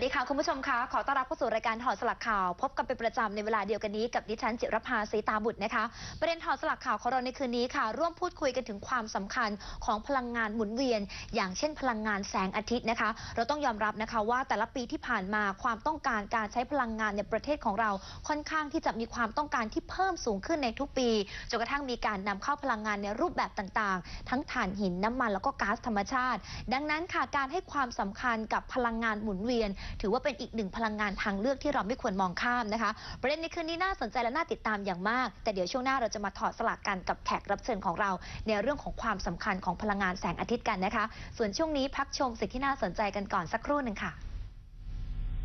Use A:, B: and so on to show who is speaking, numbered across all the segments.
A: วัสดีค่ะ คุณผู้ชมคะขอต้อนรับเข้าสู่รายการถอดสลักข่าว พบกันเป็นประจำในเวลาเดียวกันนี้กับดิฉันจิรภาสีตาบุตรนะคะ ประเด็นถอดสลักข่าวของเราในคืนนี้ค่ะ ร่วมพูดคุยกันถึงความสำคัญของพลังงานหมุนเวียน อย่างเช่นพลังงานแสงอาทิตย์นะคะ เราต้องยอมรับนะคะว่าแต่ละปีที่ผ่านมาความต้องการการใช้พลังงานในประเทศของเราค่อนข้างที่จะมีความต้องการที่เพิ่มสูงขึ้นในทุกปีจนกระทั่งมีการนำเข้าพลังงานในรูปแบบต่างๆ ทั้งถ่านหินน้ำมันแล้วก็ก๊าซธรรมชาติ ดังนั้นค่ะการให้ความสำคัญกับพลังงานหมุนเวียนถือว่าเป็นอีกหนึ่งพลังงานทางเลือกที่เราไม่ควรมองข้ามนะคะ ประเด็นในคืนนี้น่าสนใจและน่าติดตามอย่างมาก แต่เดี๋ยวช่วงหน้าเราจะมาถอดสลักกันกับแขกรับเชิญของเรา ในเรื่องของความสำคัญของพลังงานแสงอาทิตย์กันนะคะ ส่วนช่วงนี้พักชมสิ่งที่น่าสนใจกันก่อนสักครู่หนึ่งค่ะ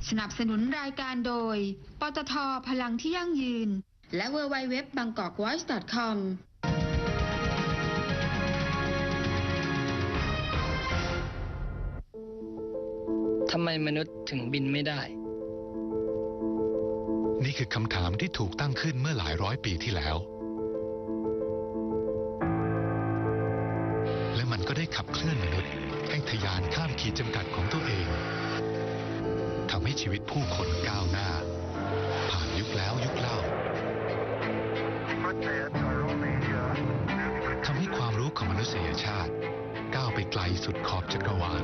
B: สนับสนุนรายการโดย ปตทพลังที่ยั่งยืน และ w w w b a n g k o k v o i c e c o m ำ
C: ไมมนุษย์ถึงบินไม่ได้
D: นี่คือคำถามที่ถูกตั้งขึ้นเมื่อหลายร้อยปีที่แล้ว และมันก็ได้ขับเคลื่อนมนุษย์ ให้ทะยานข้ามขีดจำกัดของตัวเองทำให้ชีวิตผู้คนก้าวหน้า ผ่านยุคแล้วยุคเล่าทำให้ความรู้ของมนุษยชาติ ก้าวไปไกลสุดขอบจักรวาล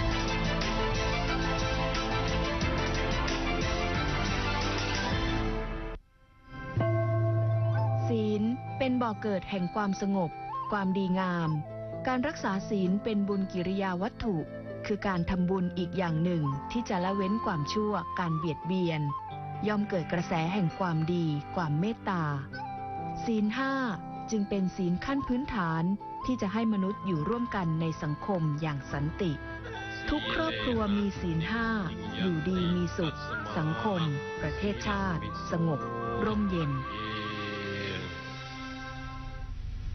E: เป็นบ่อเกิดแห่งความสงบ ความดีงาม การรักษาศีลเป็นบุญกิริยาวัตถุ คือการทำบุญอีกอย่างหนึ่งที่จะละเว้นความชั่ว การเบียดเบียน ย่อมเกิดกระแสแห่งความดี ความเมตตา ศีลห้าจึงเป็นศีลขั้นพื้นฐานที่จะให้มนุษย์อยู่ร่วมกันในสังคมอย่างสันติ ทุกครอบครัวมีศีลห้าอยู่ดีมีสุข สังคม ประเทศชาติ สงบ ร่มเย็น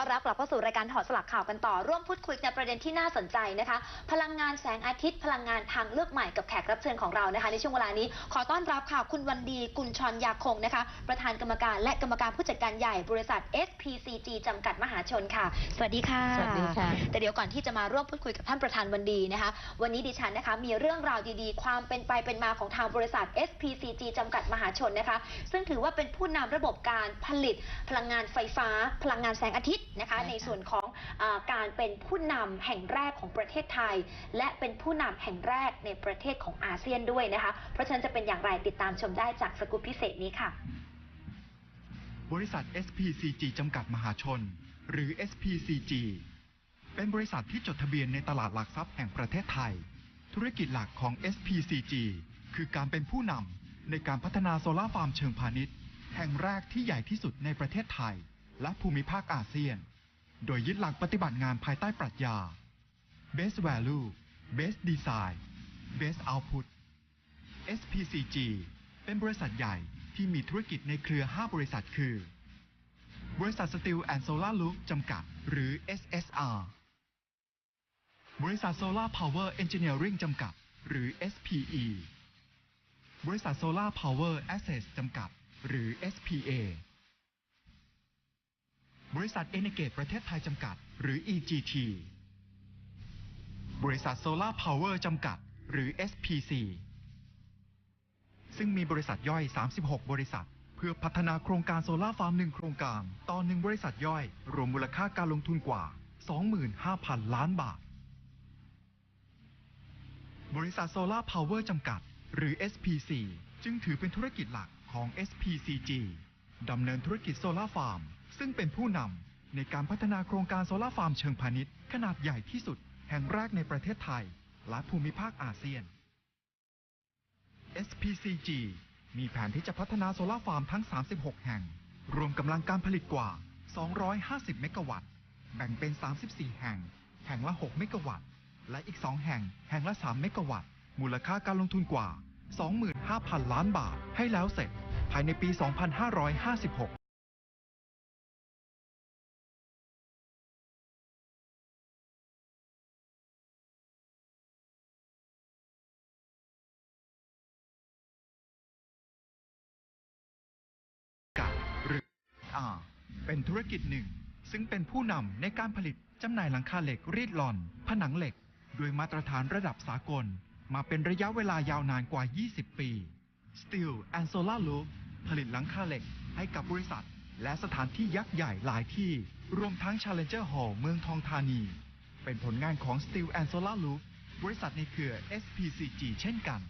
A: ต้อนรับกลับเข้าสู่รายการถอดสลักข่าวกันต่อ ร่วมพูดคุยในประเด็นที่น่าสนใจนะคะ พลังงานแสงอาทิตย์ พลังงานทางเลือกใหม่กับแขกรับเชิญของเรานะคะ ในช่วงเวลานี้ ขอต้อนรับค่ะคุณวันดีกุลชรยาคงนะคะ ประธานกรรมการและกรรมการผู้จัดการใหญ่บริษัท SPCG จำกัดมหาชนค่ะ สวัสดีค่ะ
F: สวัสดีค่ะ
A: แต่เดี๋ยวก่อนที่จะมาร่วมพูดคุยกับท่านประธานวันดีนะคะ วันนี้ดิฉันนะคะมีเรื่องราวดีๆ ความเป็นไปเป็นมาของทางบริษัท SPCG จำกัดมหาชนนะคะ ซึ่งถือว่าเป็นผู้นำระบบการผลิตพลังงานไฟฟ้า พลังงานแสงอาทิตย์นะคะ
F: ใช่ค่ะ
A: ในส่วนของอาการเป็นผู้นำแห่งแรกของประเทศไทย และเป็นผู้นำแห่งแรกในประเทศของอาเซียนด้วยนะคะ เพราะฉะนั้นจะเป็นอย่างไรติดตามชมได้จากสกูปพิเศษนี้ค่ะ
G: บริษัท SPCG จำกัดมหาชน หรือ SPCG เป็นบริษัทที่จดทะเบียนในตลาดหลักทรัพย์แห่งประเทศไทย ธุรกิจหลักของ SPCG คือการเป็นผู้นำในการพัฒนาโซลาร์ฟาร์มเชิงพาณิชย์ แห่งแรกที่ใหญ่ที่สุดในประเทศไทย และภูมิภาคอาเซียน โดยยึดหลักปฏิบัติงานภายใต้ปรัชญา Best Value Best Design Best Output SPCG เป็นบริษัทใหญ่ที่มีธุรกิจในเครือ 5 บริษัทคือ บริษัท Steel and Solar Loop จำกัด หรือ SSR บริษัท Solar Power Engineering จำกัด หรือ SPE บริษัท Solar Power Assets จำกัด หรือ SPA บริษัท Energate ประเทศไทยจำกัด หรือ EGT บริษัท Solar Power จำกัด หรือ SPC ซึ่งมีบริษัทย่อย 36 บริษัท เพื่อพัฒนาโครงการโซลาร์ฟาร์มหนึ่งโครงการต่อหนึ่งบริษัทย่อย รวมมูลค่าการลงทุนกว่า 25,000 ล้านบาท บริษัทโซลาร์พาวเวอร์จำกัด หรือ SPC จึงถือเป็นธุรกิจหลักของ SPCG ดำเนินธุรกิจโซลาร์ฟาร์ม ซึ่งเป็นผู้นำในการพัฒนาโครงการโซลาร์ฟาร์มเชิงพาณิชย์ ขนาดใหญ่ที่สุด แห่งแรกในประเทศไทย และภูมิภาคอาเซียน SPCG มีแผนที่จะพัฒนาโซลาร์ฟาร์มทั้ง 36 แห่ง รวมกำลังการผลิตกว่า 250 เมกะวัตต์ แบ่งเป็น 34 แห่ง แห่งละ 6 เมกะวัตต์ และอีก 2 แห่ง แห่งละ 3 เมกะวัตต์ มูลค่าการลงทุนกว่า 25,000 ล้านบาท ให้แล้วเสร็จ ภายในปี 2556 เป็นธุรกิจหนึ่ง ซึ่งเป็นผู้นำในการผลิตจำหน่ายหลังคาเหล็กรีดหลอน ผนังเหล็กด้วยมาตรฐานระดับสากล มาเป็นระยะเวลายาวนานกว่า 20 ปี Steel and Solar Loop ผลิตหลังคาเหล็กให้กับบริษัท และสถานที่ยักษ์ใหญ่หลายที่ รวมทั้ง Challenger Hall เมืองทองธานี เป็นผลงานของ Steel and Solar Loop บริษัทในเครือ SPCG เช่นกัน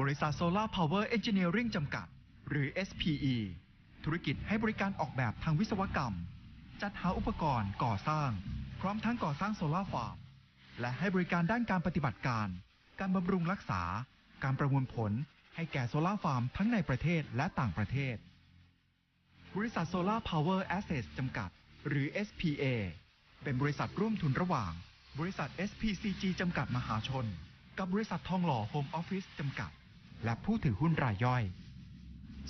G: บริษัท Solar Power Engineering จำกัด หรือ SPE ธุรกิจให้บริการออกแบบทางวิศวกรรม จัดหาอุปกรณ์ก่อสร้าง พร้อมทั้งก่อสร้างโซลาร์ฟาร์ม และให้บริการด้านการปฏิบัติการ การบำรุงรักษา การประมวลผล ให้แก่โซลาร์ฟาร์มทั้งในประเทศและต่างประเทศ บริษัท Solar Power Assets จำกัด หรือ SPA เป็นบริษัทร่วมทุนระหว่าง บริษัท SPCG จำกัดมหาชน กับบริษัททองหล่อ Home Office จำกัด และผู้ถือหุ้นรายย่อย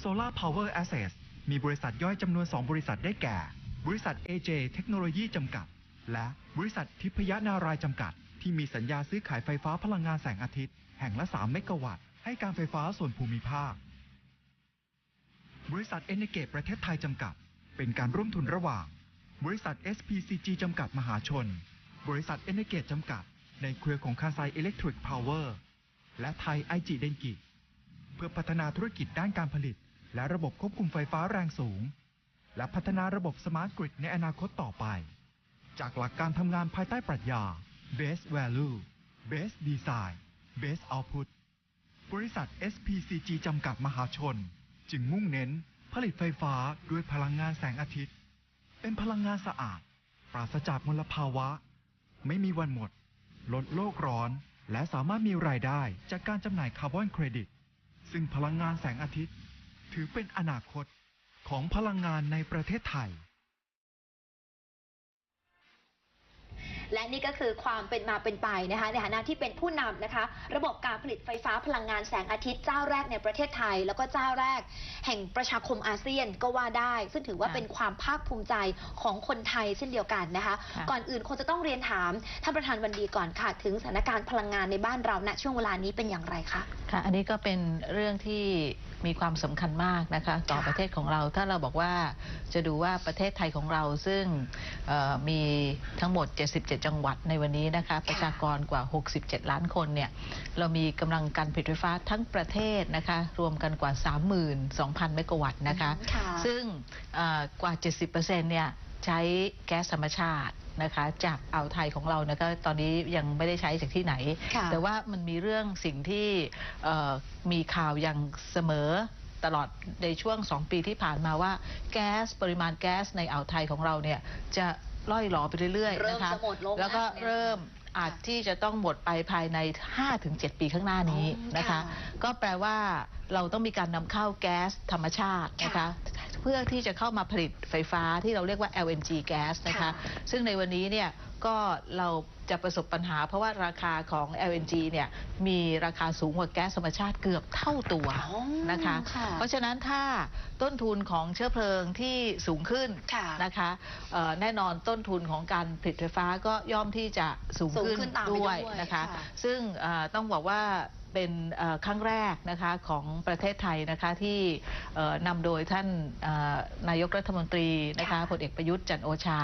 G: Solar Power Assets มีบริษัทย่อยจำนวน 2 บริษัทได้แก่ บริษัท AJ เทคโนโลยีจำกัด และบริษัททิพยนารายจำกัด ที่มีสัญญาซื้อขายไฟฟ้าพลังงานแสงอาทิตย์ แห่งละ 3 เมกะวัตต์ ให้การไฟฟ้าส่วนภูมิภาค บริษัทเอเนเกตประเทศไทยจำกัด เป็นการร่วมทุนระหว่าง บริษัท SPCG จำกัดมหาชน บริษัทเอเนเกตจำกัด ในเครือของคาไซอิเล็กทริกพาวเวอร์และไทยไอจิเดนกิ พื่อพัฒนาธุรกิจด้านการผลิต และระบบควบคุมไฟฟ้าแรงสูง และพัฒนาระบบสมาร์ทกริดในอนาคตต่อไป จากหลักการทำงานภายใต้ปรัชญา Base Value Base Design Base Output บริษัท SPCG จำกัดมหาชน จึงมุ่งเน้น ผลิตไฟฟ้าด้วยพลังงานแสงอาทิตย์ เป็นพลังงานสะอาด ปราศจากมลภาวะ ไม่มีวันหมด ลดโลกร้อน และสามารถมีรายได้จากการจำหน่ายคาร์บอนเครดิต ซึ่งพลังงานแสงอาทิตย์ ถือเป็นอนาคตของพลังงานในประเทศไทย
A: และนี่ก็คือความเป็นมาเป็นไปนะคะในฐานะที่เป็นผู้นำนะคะ ระบบการผลิตไฟฟ้าพลังงานแสงอาทิตย์เจ้าแรกในประเทศไทย แล้วก็เจ้าแรก แห่งประชาคมอาเซียนก็ว่าได้ ซึ่งถือว่า
F: ค่ะ
A: เป็นความภาคภูมิใจของคนไทยเช่นเดียวกันนะคะ
F: ค่ะ
A: ก่อนอื่นคงจะต้องเรียนถามท่านประธานวันดีก่อนค่ะ ถึงสถานการณ์พลังงานในบ้านเราณช่วงเวลานี้เป็นอย่างไรคะ
F: ค่ะ อันนี้ก็เป็นเรื่องที่มีความสำคัญมากนะคะ ต่อ
A: ค่ะ
F: ประเทศของเรา ถ้าเราบอกว่าจะดูว่าประเทศไทยของเราซึ่งเอ่อมีทั้งหมด 77จังหวัดในวันนี้นะคะ ประชากรกว่า 67 ล้านคนเนี่ย เรามีกำลังการผลิตไฟฟ้าทั้งประเทศนะคะ รวมกันกว่า 32,000 เมกะวัตต์นะคะ
A: ค่ะ
F: ซึ่งเอ่อกว่า 70%เนี่ยใช้แก๊สธรรมชาตินะคะจากอ่าวไทยของเรานะคะตอนนี้ยังไม่ได้ใช้จากที่ไหน
A: ค่ะ
F: แต่ว่ามันมีเรื่องสิ่งที่เอ่อมีข่าวอย่างเสมอตลอดในช่วง 2 ปีที่ผ่านมาว่าแก๊สปริมาณแก๊สในอ่าวไทยของเราเนี่ยจะ ล่อยหลอไปเรื่อย
A: เริ่
F: ๆ
A: ม
F: นะคะ
A: จะหมดลง
F: แล้วก็
A: แล้ว
F: เริ่มอาจที่จะต้องหมดไปภายใน 5-7 ปีข้างหน้านี้
A: อ๋อ
F: นะคะ
A: ค่ะ
F: ก็แปลว่า เราต้องมีการนำเข้าแก๊สธรรมชาตินะคะ เพื่อที่จะเข้ามาผลิตไฟฟ้าที่เราเรียกว่า LNG แก๊สนะคะ
A: ค่ะ
F: ซึ่งในวันนี้เนี่ยก็เราจะประสบปัญหา เพราะว่าราคาของ LNG เนี่ยมีราคาสูงกว่าแก๊สธรรมชาติเกือบเท่าตัว
A: อ๋อ
F: นะคะ
A: ค่ะ
F: เพราะฉะนั้นถ้าต้นทุนของเชื้อเพลิงที่สูงขึ้น
A: ค่ะ
F: นะคะเอ่อแน่นอนต้นทุนของการผลิตไฟฟ้าก็ย่อมที่จะสูง
A: สูง
F: ขึ้น
A: ขึ้นตามไป
F: ด้วย
A: ด้วย
F: นะคะ
A: ค่ะ
F: ซึ่งเอ่อต้องบอกว่า เป็นเอ่อครั้งแรกนะคะของประเทศไทยนะคะที่เอ่อนำโดยท่านเอ่อนายกรัฐมนตรีนะคะ
A: ค่ะ
F: พลเอกประยุทธ์จันทร์โอชา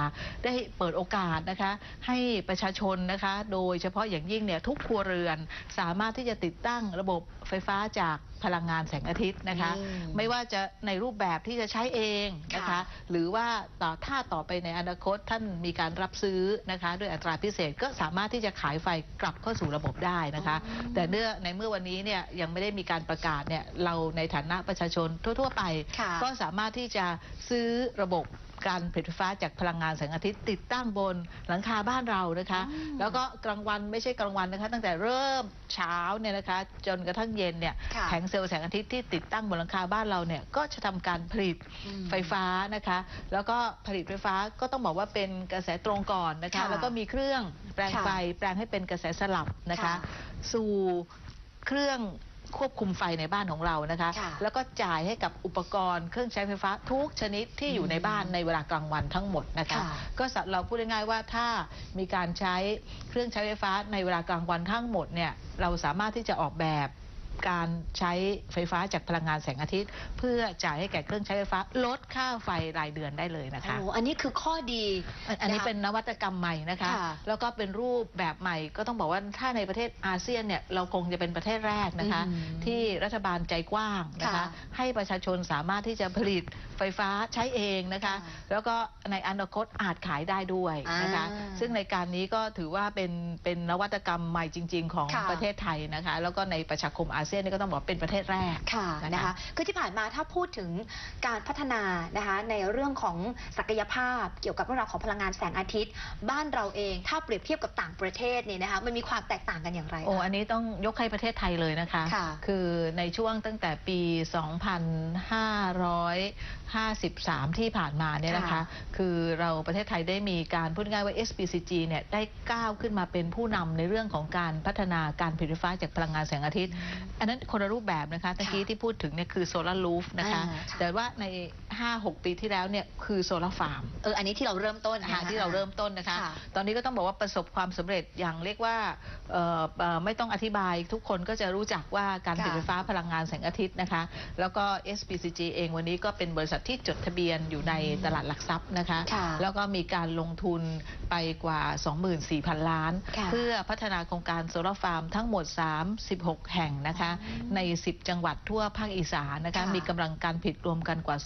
F: ได้เปิดโอกาสนะคะให้ประชาชนนะคะโดยเฉพาะอย่างยิ่งเนี่ยทุกครัวเรือนสามารถที่จะติดตั้งระบบไฟฟ้าจากพลังงานแสงอาทิตย์นะคะ
A: อืม
F: ไม่ว่าจะในรูปแบบที่จะใช้เองนะคะ
A: ค่ะ
F: หรือว่าต่อถ้าต่อไปในอนาคตท่านมีการรับซื้อนะคะด้วยอัตราพิเศษก็สามารถที่จะขายไฟกลับเข้าสู่ระบบได้นะคะ แต่เนื่อในเมื่อวันนี้เนี่ยยังไม่ได้มีการประกาศเนี่ยเราในฐานะประชาชนทั่ว ๆ ไป
A: ค่ะ
F: ก็สามารถที่จะซื้อระบบ การผลิตไฟฟ้าจากพลังงานแสงอาทิตย์ติดตั้งบนหลังคาบ้านเรานะคะ
A: อืม
F: แล้วก็กลางวันไม่ใช่กลางวันนะคะ ตั้งแต่เริ่มเช้าเนี่ยนะคะ จนกระทั่งเย็นเนี่ย
A: ค่ะ
F: แผงเซลล์แสงอาทิตย์ที่ติดตั้งบนหลังคาบ้านเราเนี่ยก็จะทำการผลิต
A: อืม
F: ไฟฟ้านะคะ แล้วก็ผลิตไฟฟ้าก็ต้องบอกว่าเป็นกระแสตรงก่อนนะคะ
A: ค่ะ
F: แล้วก็มีเครื่องแปลง
A: ค่ะ
F: ไฟแปลงให้เป็นกระแสสลับนะคะ
A: ค่ะ
F: สู่เครื่อง ควบคุมไฟในบ้านของเรานะคะ
A: ค่ะ
F: แล้วก็จ่ายให้กับอุปกรณ์เครื่องใช้ไฟฟ้าทุกชนิดที่อยู่ในบ้านในเวลากลางวันทั้งหมดนะคะ
A: ค่ะ
F: ก็สะเราพูดง่ายๆว่าถ้ามีการใช้เครื่องใช้ไฟฟ้าในเวลากลางวันทั้งหมดเนี่ยเราสามารถที่จะออกแบบ การใช้ไฟฟ้าจากพลังงานแสงอาทิตย์ เพื่อจ่ายให้แก่เครื่องใช้ไฟฟ้า ลดค่าไฟรายเดือนได้เลยนะคะ
A: โอ้อันนี้คือข้อดี
F: อันอันนี้ะ
A: คะ
F: เป็นนวัตกรรมใหม่นะคะ
A: ค่ะ
F: แล้วก็เป็นรูปแบบใหม่ก็ต้องบอกว่าถ้าในประเทศอาเซียนเนี่ยเราคงจะเป็นประเทศแรกนะคะ
A: อืม
F: ที่รัฐบาลใจกว้างนะคะ
A: ค่ะ
F: ให้ประชาชนสามารถที่จะผลิตไฟฟ้าใช้เองนะคะ
A: ค่ะ
F: แล้วก็ในอนาคตอาจขายได้ด้วยนะคะ
A: อ่า
F: ซึ่งในการนี้ก็ถือว่าเป็นเป็นนวัตกรรมใหม่จริง ๆ ของ
A: ค่ะ
F: ประเทศไทยนะคะ แล้วก็ในประชาคมอาเซียนนี่ก็ต้องบอกเป็นประเทศแรก
A: ค่ะ
F: นะคะ
A: นะคะคือที่ผ่านมาถ้าพูดถึงการพัฒนานะคะในเรื่องของศักยภาพเกี่ยวกับเรื่องราวของพลังงานแสงอาทิตย์ บ้านเราเองถ้าเปรียบเทียบกับต่างประเทศเนี่ยนะคะมันมีความแตกต่างกันอย่างไร
F: โอ้
A: คะ
F: อันนี้ต้องยกให้ประเทศไทยเลยนะคะ
A: ค่ะ
F: คือในช่วงตั้งแต่ปี 2553 ที่ผ่านมาเนี่ยนะคะ
A: ค่ะ
F: คือเราประเทศไทยได้มีการพูดง่ายๆว่า SPCG เนี่ยได้ก้าวขึ้นมาเป็นผู้นำในเรื่องของการพัฒนาการผลิตไฟฟ้าจากพลังงานแสงอาทิตย์อันนั้นคนละรูปแบบนะคะตะกี้ที่พูดถึงเนี่ยคือโซลารูฟนะคะ
A: อ่าค่ะ
F: แต่ว่าใน 5-6 ปีที่แล้วเนี่ยคือโซลาฟาร์ม
A: เออ อันนี้ที่เราเริ่มต้น
F: อาหารที่เราเริ่มต้นนะคะ
A: ค่ะ
F: ตอนนี้ก็ต้องบอกว่าประสบความสำเร็จอย่างเรียกว่าเอ่อเอ่อไม่ต้องอธิบายทุกคนก็จะรู้จักว่าการผลิต
A: ค่ะ
F: ไฟฟ้าพลังงานแสงอาทิตย์นะคะ แล้วก็ SPCG เองวันนี้ก็เป็นบริษัทที่จดทะเบียนอยู่ในตลาดหลักทรัพย์นะคะ
A: ค่ะ
F: แล้วก็มีการลงทุนไปกว่า 24,000 ล้าน
A: ค่ะ
F: เพื่อพัฒนาโครงการโซลาร์ฟาร์มทั้งหมด 36 แห่งนะคะใน 10 จังหวัดทั่วภาคอีสานนะคะ
A: ค่ะ
F: มีกำลังการผลิตรวมกันกว่า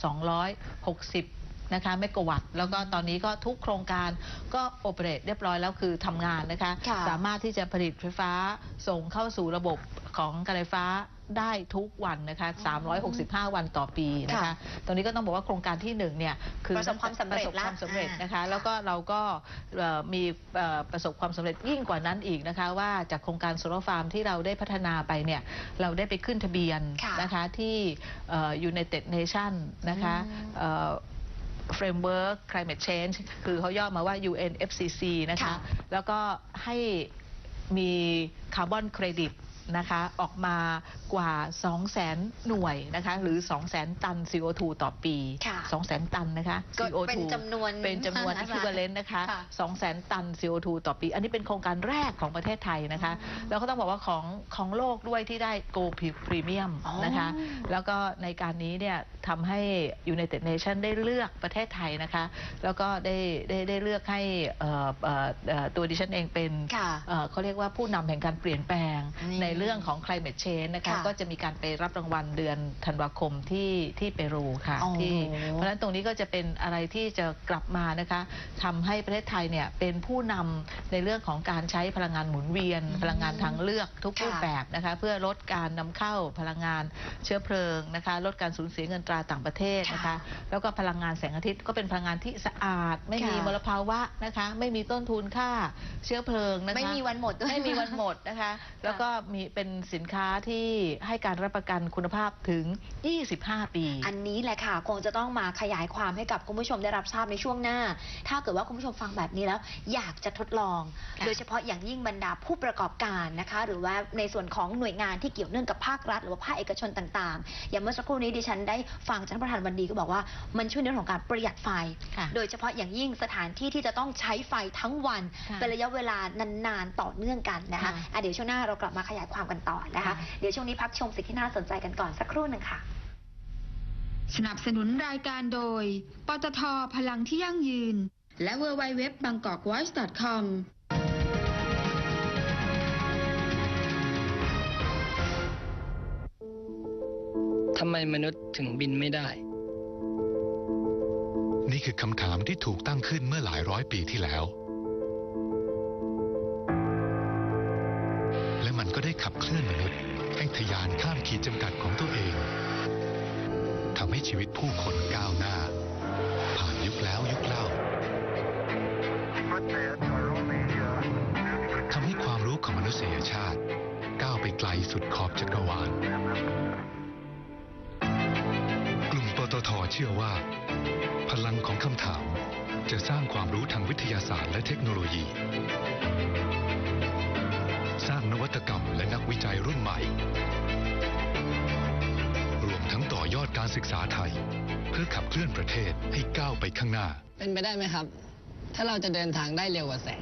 F: 260 นะคะเมกะวัตต์แล้วก็ตอนนี้ก็ทุกโครงการก็โอเปเรตเรียบร้อยแล้วคือทำงานนะคะ
A: ค่ะ
F: สามารถที่จะผลิตไฟฟ้าส่งเข้าสู่ระบบ ของการไฟฟ้าได้ทุกวันนะคะ 365 วันต่อปีนะคะ
A: ค่ะ
F: ตรงนี้ก็ต้องบอกว่าโครงการที่หนึ่งเนี่ยคือ
A: ประสบความสำเร็จ
F: ประสบความสำเร็จ
A: ละ
F: นะคะ
A: อ่า
F: แล้วก็เราก็เอ่อมีเอ่อประสบความสำเร็จยิ่งกว่านั้นอีกนะคะ ว่าจากโครงการโซลาร์ฟาร์มที่เราได้พัฒนาไปเนี่ยเราได้ไปขึ้นทะเบียน
A: ค่ะ
F: นะคะที่เอ่อ United Nation นะคะ
A: อืม
F: เอ่อ Framework Climate Change คือเขาย่อมาว่า UNFCCC นะคะ
A: ค่ะ
F: แล้วก็ให้มีคาร์บอนเครดิต นะคะออกมากว่า 200,000 หน่วยนะคะหรือ 200,000 ตัน CO2 ต่อปี
A: ค่ะ
F: 200,000 ตันนะคะ
A: ก็
F: CO2
A: เป็นจำนวน
F: เป็นจำนวน
A: มหาศาล
F: equivalent นะคะ
A: ค่ะ
F: 200,000 ตัน CO2 ต่อปี อันนี้เป็นโครงการแรกของประเทศไทยนะคะ แล้วก็ต้องบอกว่าของของโลกด้วยที่ได้ Gold Premium
A: อ๋อ
F: นะคะแล้วก็ในการนี้เนี่ยทำให้ United Nation ได้เลือกประเทศไทยนะคะ แล้วก็ได้ได้ได้เลือกให้เอ่อเอ่อเอ่อตัวดิฉันเองเป็น
A: ค่ะ
F: เอ่อเขาเรียกว่าผู้นำแห่งการเปลี่ยนแปลง
A: นี่
F: ในเรื่องของ climate change นะคะ
A: ค่ะ
F: ก็จะมีการไปรับรางวัลเดือนธันวาคมที่ที่เปรูค่ะ
A: อ๋อ
F: ที่เพราะฉะนั้นตรงนี้ก็จะเป็นอะไรที่จะกลับมานะคะทำให้ประเทศไทยเนี่ยเป็นผู้นำในเรื่องของการใช้พลังงานหมุนเวียน
A: อืม
F: พลังงานทางเลือกทุก
A: ค่ะ
F: รูปแบบนะคะเพื่อลดการนำเข้าพลังงานเชื้อเพลิงนะคะลดการสูญเสียเงินตราต่างประเทศนะคะ
A: ค่ะ
F: แล้วก็พลังงานแสงอาทิตย์ก็เป็นพลังงานที่สะอาด ไม่มี
A: ค่ะ
F: มลภาวะนะคะ ไม่มีต้นทุนค่าเชื้อเพลิงนะคะ
A: ไม่มีวันหมดด้วย
F: ไม่มีวันหมดนะคะ แล้วก็มีเป็นสินค้าที่ให้การรับประกันคุณภาพถึง 25 ปี
A: อันนี้แหละค่ะ คงจะต้องมาขยายความให้กับคุณผู้ชมได้รับทราบในช่วงหน้า ถ้าเกิดว่าคุณผู้ชมฟังแบบนี้แล้ว อยากจะทดลอง
F: ค่ะ
A: โดยเฉพาะอย่างยิ่งบรรดาผู้ประกอบการนะคะ หรือว่าในส่วนของหน่วยงานที่เกี่ยวเนื่องกับภาครัฐ หรือว่าภาคเอกชนต่างๆ อย่างเมื่อสักครู่นี้ดิฉันได้ฟังจากท่านประธานวันดีก็บอกว่ามันช่วยในเรื่องของการประหยัดไฟ
F: ค่ะ
A: โดยเฉพาะอย่างยิ่งสถานที่ที่จะต้องใช้ไฟทั้งวัน
F: ค่ะ
A: เป็นระยะเวลานานๆต่อเนื่องกันนะคะ
F: ค่ะ
A: อะเดี๋ยวช่วงหน้าเรากลับมาขยายความกันต่อนะคะ
F: ค่ะ
A: เดี๋ยวช่วงนี้พักชมสิ่งที่น่าสนใจกันก่อนสักครู่หนึ่งค่ะ
B: สนับสนุนรายการโดย ปตทพลังที่ยั่งยืน และ w w w b a n g k o k v o i c e c o m
A: ค
C: ทำไมมนุษย์ถึงบินไม่ได้
D: นี่คือคำถามที่ถูกตั้งขึ้นเมื่อหลายร้อยปีที่แล้ว ขับเคลื่อนมนุษย์ ให้ทยานข้ามขีดจำกัดของตัวเองทำให้ชีวิตผู้คนก้าวหน้า ผ่านยุคแล้วยุคเล่าทำให้ความรู้ของมนุษยชาติ ก้าวไปไกลสุดขอบจักรวาลกลุ่มปตทเชื่อว่า พลังของคำถาม จะสร้างความรู้ทางวิทยาศาสตร์และเทคโนโลยี นวัตกรรมและนักวิจัยรุ่นใหม่ รวมทั้งต่อยอดการศึกษาไทย เพื่อขับเคลื่อนประเทศให้ก้าวไปข้างหน้า
C: เป็นไปได้ไหมครับ ถ้าเราจะเดินทางได้เร็วกว่าแสง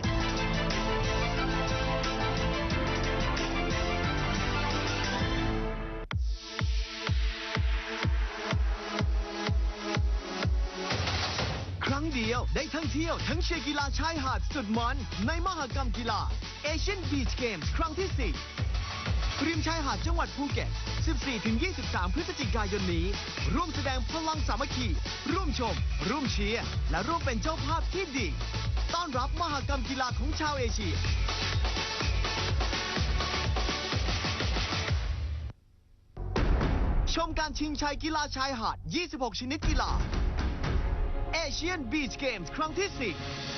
H: ที่ยวทั้งเชียร์กีฬาชายหาดสุดมันในมหกรรมกีฬา Asian Beach Games ครั้งที่ 4 ริมชายหาดจังหวัดภูเก็ต 14-23 พฤศจิกายนนี้ ร่วมแสดงพลังสามัคคี ร่วมชม ร่วมเชียร์ และร่วมเป็นเจ้าภาพที่ดี ต้อนรับมหกรรมกีฬาของชาวเอเชียชมการชิงชัยกีฬาชายหาด 26 ชนิดกีฬา Asian Beach Games ครั้งที่ 4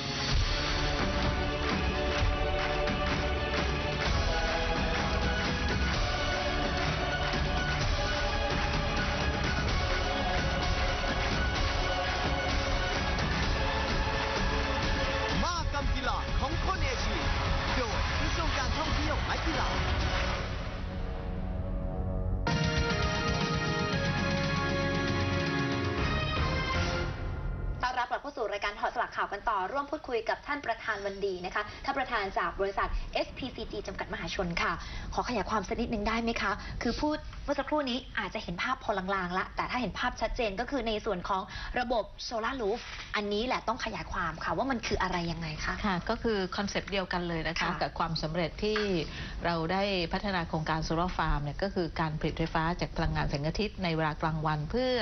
A: คุยกับท่านประธานวันดีนะคะท่านประธานจากบริษัท SPCG จำกัดมหาชนค่ะ ขอขยายความสักนิดนึงได้ไหมคะ คือพูดเมื่อสักครู่นี้อาจจะเห็นภาพพอลางๆละแต่ถ้าเห็นภาพชัดเจนก็คือในส่วนของระบบโซลารูฟอันนี้แหละต้องขยายความค่ะว่ามันคืออะไรยังไงคะ
F: ค่ะก็คือคอนเซปต์เดียวกันเลยนะคะ
A: ค่ะ
F: กับความสำเร็จที่เราได้พัฒนาโครงการโซลาร์ฟาร์มเนี่ยก็คือการผลิตไฟฟ้าจากพลังงานแสงอาทิตย์ในเวลากลางวัน เพื่อ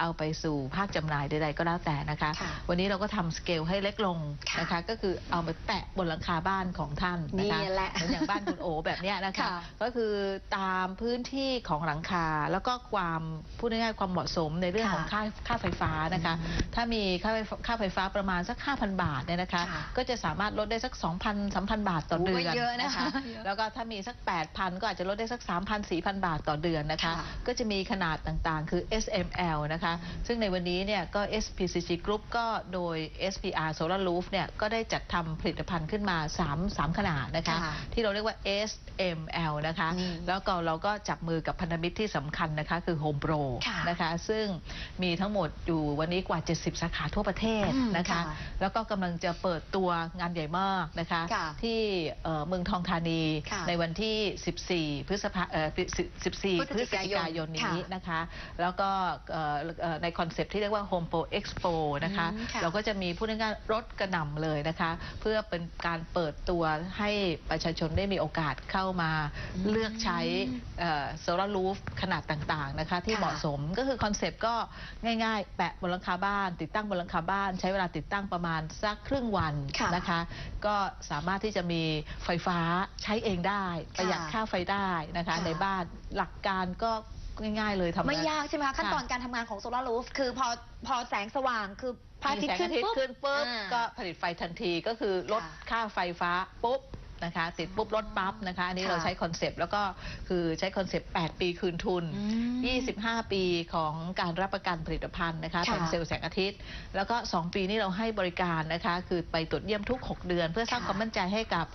F: เอาไปสู่ภาคจำหน่ายใดๆก็แล้วแต่นะคะ
A: ค่ะ
F: วันนี้เราก็ทำสเกลให้เล็กลง
A: ค่ะ
F: นะคะ ก็คือเอาไปแปะบนหลังคาบ้านของท่านนะคะ
A: นี่แหละ
F: เหมือนอย่างบ้านคุณโอแบบเนี้ยนะคะ
A: ค่ะ
F: ก็คือตามพื้นที่ของหลังคา แล้วก็ความพูดง่ายๆความเหมาะสมในเรื่องของ
A: ค่ะ
F: ค่าค่าไฟฟ้านะคะ ถ้ามีค่าไฟฟ้าค่าไฟฟ้าประมาณสัก 5,000 บาทเนี่ยนะคะ
A: ค่ะ
F: ก็จะสามารถลดได้สัก 2,000 3,000 บาทต่อเดือน
A: โอ้ก็เยอะนะคะ
F: แล้วก็ถ้ามีสัก 8,000 ก็อาจจะลดได้สัก 3,000 4,000 บาทต่อเดือนนะคะ
A: ค่ะ
F: ก็จะมีขนาดต่างๆ คือ SML นะคะ ซึ่งในวันนี้เนี่ยก็ SPCG Group ก็โดย SPR Solar Roof เนี่ยก็ได้จัดทำผลิตภัณฑ์ขึ้นมา 3 3 ขนาดนะคะ
A: ค่ะ
F: ที่เราเรียกว่า SML นะคะ
A: นี่
F: แล้วก็เราก็จับมือกับพันธมิตรที่สำคัญนะคะคือ Home Pro
A: ค่ะ
F: นะคะ ซึ่งมีทั้งหมดอยู่วันนี้กว่า 70 สาขาทั่วประเทศ
A: อืม
F: นะคะ
A: ค่ะ
F: แล้วก็กำลังจะเปิดตัวงานใหญ่มากนะคะ
A: ค่ะ
F: ที่เอ่อเมืองทองธานี
A: ค่ะ
F: ในวันที่ 14 พฤษภาเอ่อ14 พฤศจิกายนนี้
A: ค่ะ
F: นะคะ แล้วก็เอ่อเอ่อในคอนเซปต์ที่เรียกว่า Home Pro Expo นะคะ
A: อืมค่ะ
F: เราก็จะมีพูดง่ายๆรถกระหน่ำเลยนะคะ เพื่อเป็นการเปิดตัวให้ประชาชนได้มีโอกาสเข้ามาเลือกใช้โซลารูฟขนาดต่างๆนะคะ ที่
A: ค่ะ
F: เหมาะสมก็คือคอนเซปต์ก็ง่ายๆ แปะบนหลังคาบ้าน ติดตั้งบนหลังคาบ้าน ใช้เวลาติดตั้งประมาณสักครึ่งวัน
A: ค่ะ
F: นะคะ ก็สามารถที่จะมีไฟฟ้าใช้เองได้ ประหยัด
A: ค่ะ
F: ค่าไฟได้นะคะ
A: ค่ะ
F: ในบ้านหลักการก็ง่ายๆเลยทำ
A: ไม่ยากใช่ไหมคะขั้นตอน
F: ค่ะ
A: การทำงานของโซลารูฟคือพอพอแสงสว่างคือพระอาทิตย์
F: มีแสง
A: ขึ้นปุ๊บ
F: ขึ้นปุ๊บ
A: อ่า
F: ก็ผลิตไฟทันทีก็คือลด
A: ค่ะ
F: ค่าไฟฟ้าปุ๊บ นะคะติดปุ๊บลดปั๊บนะคะอันนี้
A: ค่ะ
F: เราใช้คอนเซปต์แล้วก็คือใช้คอนเซปต์ 8 ปีคืนทุน
A: อืม
F: 25 ปีของการรับประกันผลิตภัณฑ์นะคะ
A: ค่ะ
F: เป็นเซลล์แสงอาทิตย์ แล้วก็ 2 ปีนี้เราให้บริการนะคะคือไปตรวจเยี่ยมทุก 6 เดือน เพื่อสร้าง
A: ค่ะ
F: ความมั่นใจให้กับ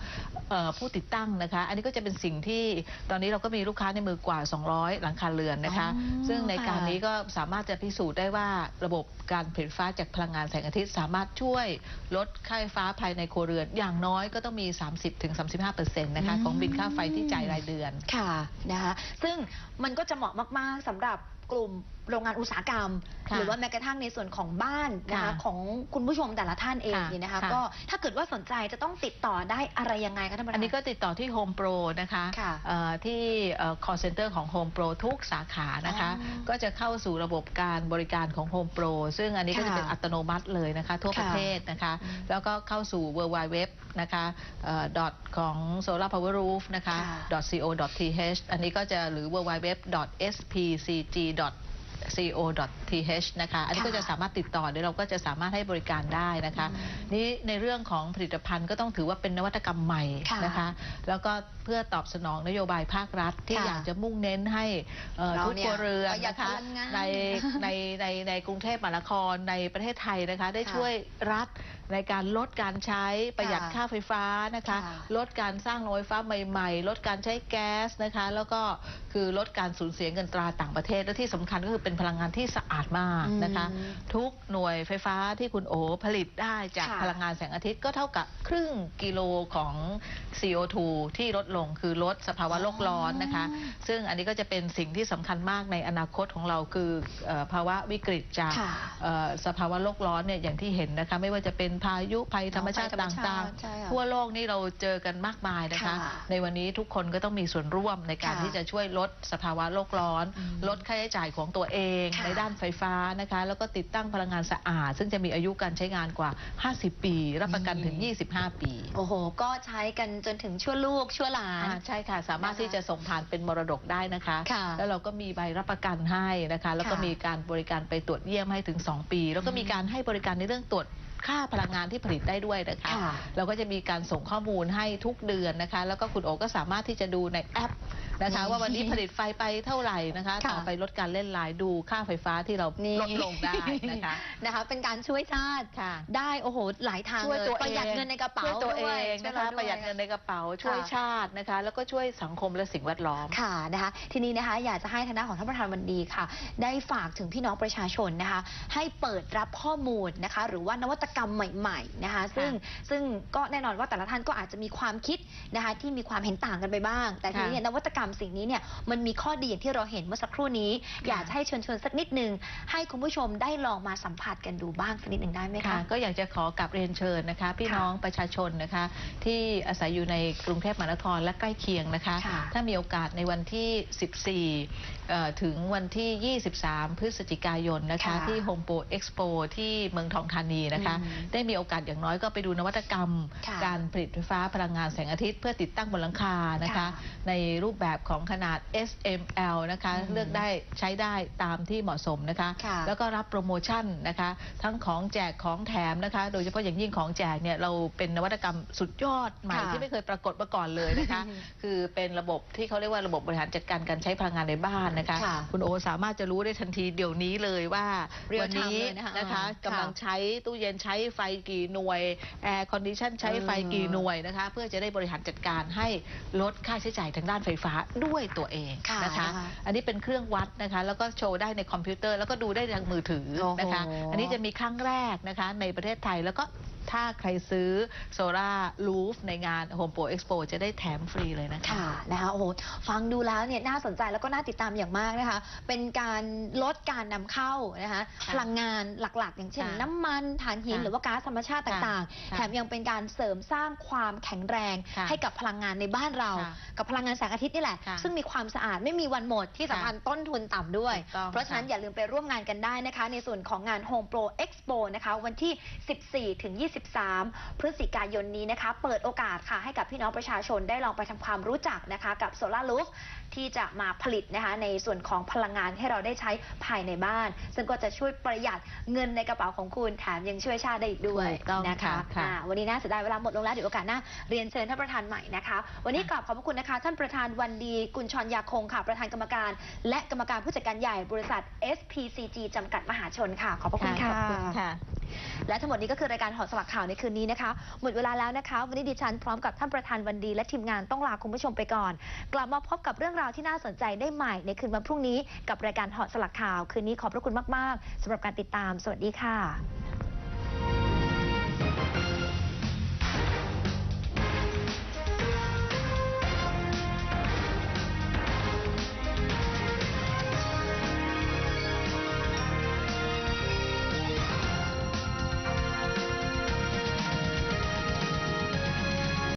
F: เอ่อผู้ติดตั้งนะคะ อันนี้ก็จะเป็นสิ่งที่ตอนนี้เราก็มีลูกค้าในมือกว่า 200 หลังคาเรือนนะคะ
A: อ๋อ
F: ซึ่งในการ
A: ค่ะ
F: นี้ก็สามารถจะพิสูจน์ได้ว่าระบบการผลิตไฟฟ้าจากพลังงานแสงอาทิตย์ สามารถช่วยลดค่าไฟฟ้าภายในครัวเรือน อย่างน้อยก็ต้องมี30-35%นะคะ
A: อืม
F: ของบินค่าไฟที่จ่ายรายเดือน
A: ค่ะนะคะซึ่งมันก็จะเหมาะมาก ๆสำหรับกลุ่ม โรงงานอุตสาหกรรม
F: ค่ะ
A: หรือว่าแม้กระทั่งในส่วนของบ้านนะคะ
F: ค่ะ
A: ของคุณผู้ชมแต่ละท่านเอง
F: ค่ะ
A: เนี่ยนะคะ
F: ค่ะ
A: ก็ถ้าเกิดว่าสนใจจะต้องติดต่อได้อะไรยังไงคะท่านประธาน
F: อันนี้ก็ติดต่อที่ Home Pro นะคะ
A: ค่ะ
F: เอ่อที่เอ่อ call center ของ Home Pro ทุกสาขานะคะ
A: อ๋อ
F: ก็จะเข้าสู่ระบบการบริการของ Home Pro ซึ่งอันนี้ก็จะ
A: ค่ะ
F: เป็นอัตโนมัติเลยนะคะ ทั่ว
A: ค่ะ
F: ประเทศนะคะ
A: อืม
F: แล้วก็เข้าสู่ w w w นะคะเอ่อ dot ของ solar power roof นะคะ
A: ค่ะ
F: dot co dot th อันนี้ก็จะหรือ w w w dot spcg dot co.th นะคะ อันนี้ก็
A: ค่ะ
F: จะสามารถติดต่อเดี๋ยวเราก็จะสามารถให้บริการได้นะคะ
A: อืม
F: นี่ในเรื่องของผลิตภัณฑ์ก็ต้องถือว่าเป็นนวัตกรรมใหม่
A: ค่ะ
F: นะคะ แล้วก็เพื่อตอบสนองนโยบายภาครัฐ ที่
A: ค่ะ
F: อยากจะมุ่งเน้นให้เอ่อ
A: เรา
F: ทุก
A: เนี่
F: ค
A: ย
F: รัวเรือน
A: ประหยัด
F: นะคะ
A: พลังงาน
F: ในในในในกรุงเทพมหานครในประเทศไทยนะคะ ได้
A: ค่ะ
F: ช่วยรัฐ ในการลดการใช้ประหยัด
A: ค่ะ
F: ค่าไฟฟ้านะคะ
A: ค่ะ
F: ลดการสร้างโรงไฟฟ้าใหม่ ๆ ลดการใช้แก๊สนะคะ แล้วก็คือลดการสูญเสียเงินตราต่างประเทศ และที่สำคัญก็คือเป็นพลังงานที่สะอาดมากนะคะ
A: อืม
F: ทุกหน่วยไฟฟ้าที่คุณโอผลิตได้จาก
A: ค่ะ
F: พลังงานแสงอาทิตย์ก็เท่ากับครึ่งกิโลของ CO2 ที่ลดลงคือลดสภาวะโลกร้อนนะคะ ซึ่งอันนี้ก็จะเป็นสิ่งที่สำคัญมากในอนาคตของเราคือเอ่อภาวะวิกฤตจาก
A: ค่ะ
F: เอ่อสภาวะโลกร้อนเนี่ยอย่างที่เห็นนะคะไม่ว่าจะเป็นพายุภัยธรรมชาติ
A: ภัยธรรมชาติ
F: ต่าง
A: ใช่ค่ะ
F: ๆ ทั่วโลกนี่เราเจอกันมากมายนะคะ
A: ค่ะ
F: ในวันนี้ทุกคนก็ต้องมีส่วนร่วมในการ
A: ค่ะ
F: ที่จะช่วยลดสภาวะโลกร้อน
A: อืม
F: ลดค่าใช้จ่ายของตัวเอง
A: ค่ะ
F: ในด้านไฟฟ้านะคะ แล้วก็ติดตั้งพลังงานสะอาด ซึ่งจะมีอายุการใช้งานกว่า 50 ปี รับประกันถึง25 ปี
A: โอ้โห ก็ใช้กันจนถึงชั่วลูกชั่วหลาน
F: อ่าใช่ค่ะ สามารถ
A: นะคะ
F: ที่จะส่งผ่านเป็นมรดกได้นะคะ
A: ค่ะ
F: แล้วเราก็มีใบรับประกันให้นะคะ แล้วก็
A: ค่ะ
F: มีการบริการไปตรวจเยี่ยมให้ถึง 2 ปี แล้วก็มีการให้บริการในเรื่องตรวจ ค่าพลังงานที่ผลิตได้ด้วยนะคะ
A: ค่ะ
F: เราก็จะมีการส่งข้อมูลให้ทุกเดือนนะคะ แล้วก็คุณโอก็สามารถที่จะดูในแอปนะคะ
A: นี่
F: ว่าวันนี้ผลิตไฟไปเท่าไหร่นะคะ
A: ค่ะ
F: ต่อไปลดการเล่นไลน์ดูค่าไฟฟ้าที่เรา
A: นี่
F: ลดลงได้นะคะ
A: นะคะ เป็นการช่วยชาติ
F: ค่ะ
A: ได้โอ้โหหลายทาง
F: ช่วย
A: เลย
F: ตัว
A: ประหยัด
F: เอง
A: เงินในกระเป๋า
F: ช่วยตัวเอ
A: ด้
F: ง
A: ช่ว
F: นะ
A: รา
F: คะ
A: ด้ว
F: ประหยัดเงินในกระเป๋าช่วยชาตินะคะ แล้วก็ช่วยสังคมและสิ่งแวดล้อม
A: ค่ะนะคะ ทีนี้นะคะ อยากจะให้ทางด้านของท่านประธานวันดีค่ะ ได้ฝากถึงพี่น้องประชาชนนะคะ ให้เปิดรับข้อมูลนะคะ หรือว่านวัตกรรมใหม่ๆนะคะซึ่งซึ่งก็แน่นอนว่าแต่ละท่านก็อาจจะมีความคิดนะคะที่มีความเห็นต่างกันไปบ้าง แต่ทีนี้เนี่ยนวัตกรรมสิ่งนี้เนี่ยมันมีข้อดีอย่างที่เราเห็นเมื่อสักครู่นี้ อยากจะให้เชิญชวนสักนิดนึงให้คุณผู้ชมได้ลองมาสัมผัสกันดูบ้างสักนิดหนึ่งได้ไหม
F: ค่ะ
A: คะ
F: ก็อยากจะขอกลับเรียนเชิญนะคะ พี่
A: ค่ะ
F: น้องประชาชนนะคะ ที่อาศัยอยู่ในกรุงเทพมหานครและใกล้เคียงนะคะ
A: ค่ะ
F: ถ้ามีโอกาสในวันที่ 14เอ่อถึงวันที่ 23 พฤศจิกายนนะคะ
A: ค่ะ
F: ที่ Home Pro Expo ที่เมืองทองธานีนะคะ
A: อืม
F: ได้มีโอกาสอย่างน้อยก็ไปดูนวัตกรรม
A: ค่ะ
F: การผลิตไฟฟ้าพลังงานแสงอาทิตย์ เพื่อติดตั้งบนหลังคานะคะ
A: ค่ะ
F: ในรูปแบบของขนาด SML นะคะ
A: อืม
F: เลือกได้ใช้ได้ตามที่เหมาะสมนะคะ
A: ค่ะ
F: แล้วก็รับโปรโมชั่นนะคะ ทั้งของแจกของแถมนะคะ โดยเฉพาะอย่างยิ่งของแจกเนี่ยเราเป็นนวัตกรรมสุดยอดใหม่
A: ค่ะ
F: ที่ไม่เคยปรากฏมาก่อนเลยนะคะ คือเป็นระบบที่เขาเรียกว่าระบบบริหารจัดการการใช้พลังงานในบ้านนะคะ
A: ค่ะ
F: คุณโอสามารถจะรู้ได้ทันทีเดี๋ยวนี้เลยว่า
A: Real
F: วันี้
A: time เลยนะคะ
F: นะคะ
A: อ่ากำ
F: ลัง
A: ค่ะ
F: ใช้ตู้เย็นใช้ไฟกี่หน่วยแอร์คอนดิชันใช้ไฟกี่หน่วยนะคะ เพื่อจะได้บริหารจัดการให้ลดค่าใช้จ่ายทางด้านไฟฟ้าด้วยตัวเอง
A: ค่ะ
F: นะคะ
A: นะคะ
F: อันนี้เป็นเครื่องวัดนะคะ แล้วก็โชว์ได้ในคอมพิวเตอร์แล้วก็ดูได้ทางมือถือนะคะ
A: โอ้โห
F: อันนี้จะมีครั้งแรกนะคะในประเทศไทยแล้วก็ ถ้าใครซื้อโซลารูฟในงาน Home Pro Expo จะได้แถมฟรีเลยนะคะ
A: ค่ะนะคะโอ้โหฟังดูแล้วเนี่ยน่าสนใจแล้วก็น่าติดตามอย่างมากนะคะ เป็นการลดการนำเข้านะคะ
F: ค่ะ
A: พลังงานหลักๆ อย่างเช่น
F: ค่ะ
A: น้ำมันถ่านหิน
F: ค่ะ
A: หรือว่าก๊าซธรรมชาติต่างๆ
F: ค่ะ
A: แถมยังเป็นการเสริมสร้างความแข็งแรง
F: ค่ะ
A: ให้กับพลังงานในบ้านเรา
F: ค่ะ
A: กับพลังงานแสงอาทิตย์นี่แหละ
F: ค่ะ
A: ซึ่งมีความสะอาดไม่มีวันหมดที่สำคัญต้นทุนต่ำด้วย
F: ถูกต้อง
A: เพราะฉะนั้น
F: ค่ะ
A: อย่าลืมไปร่วมงานกันได้นะคะ ในส่วนของงาน Home Pro Expo นะคะวันที่ 14ถึง23พฤศจิกายนนี้นะคะ เปิดโอกาสค่ะให้กับพี่น้องประชาชนได้ลองไปทำความรู้จักนะคะ กับ Solar Roof ที่จะมาผลิตนะคะในส่วนของพลังงานให้เราได้ใช้ภายในบ้าน ซึ่งก็จะช่วยประหยัดเงินในกระเป๋าของคุณแถมยังช่วยชาติได้อีกด้วย
F: ถูกต้อง
A: นะคะ
F: ค่ะ
A: อ่าวันนี้น่าเสียดายเวลาหมดลงแล้วเดี๋ยวโอกาสหน้าเรียนเชิญท่านประธานใหม่นะคะ วันนี้กราบขอบพระคุณนะคะ ท่านประธานวันดีกุลชรยาคงค่ะ ประธานกรรมการ และกรรมการผู้จัดการใหญ่บริษัท SPCG จำกัดมหาชนค่ะ ขอบพระคุณค่ะ
F: ขอบคุณค่ะ
A: และทั้งหมดนี้ก็คือรายการหอสลักข่าวในคืนนี้นะคะ หมดเวลาแล้วนะคะ วันนี้ดิฉันพร้อมกับท่านประธานวันดี และทีมงานต้องลาคุณผู้ชมไปก่อน กลับมาพบกับเรื่องราวที่น่าสนใจได้ใหม่ในคืนวันพรุ่งนี้ กับรายการหอสลักข่าว คืนนี้ขอบพระคุณมาก ๆสำหรับการติดตาม สวัสดีค่ะ